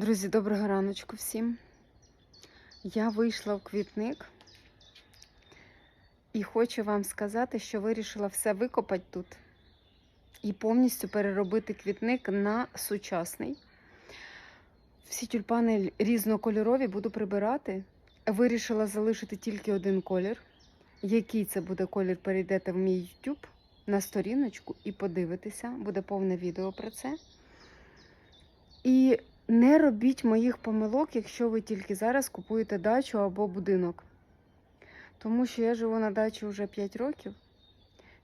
Друзі, доброго раночку всім. Я вийшла в квітник і хочу вам сказати, що вирішила все викопати тут і повністю переробити квітник на сучасний. Всі тюльпани різнокольорові буду прибирати. Вирішила залишити тільки один колір. Який це буде колір, перейдете в мій YouTube на сторіночку і подивитеся. Буде повне відео про це. І не робіть моїх помилок, якщо ви тільки зараз купуєте дачу або будинок. Тому що я живу на дачі вже 5 років.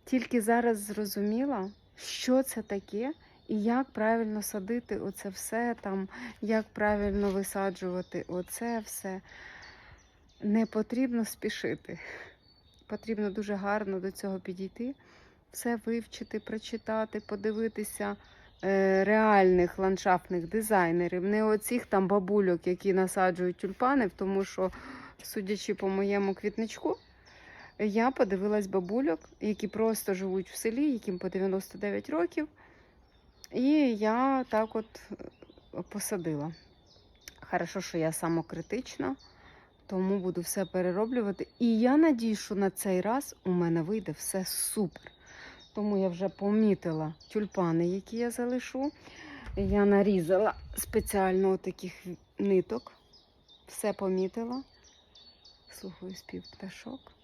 Тільки зараз зрозуміла, що це таке і як правильно садити оце все там, як правильно висаджувати оце все. Не потрібно спішити. Потрібно дуже гарно до цього підійти, все вивчити, прочитати, подивитися реальних ландшафтних дизайнерів, не оцих там бабульок, які насаджують тюльпани, тому що, судячи по моєму квітничку, я подивилась бабульок, які просто живуть в селі, яким по 99 років. І я так от е, посадила. Хорошо, що я самокритична, тому буду все перероблювати. І я надію, що на цей раз у мене вийде все супер. Тому я вже помітила тюльпани, які я залишу. Я нарізала спеціально таких ниток. Все помітила. Слухаю спів пташок.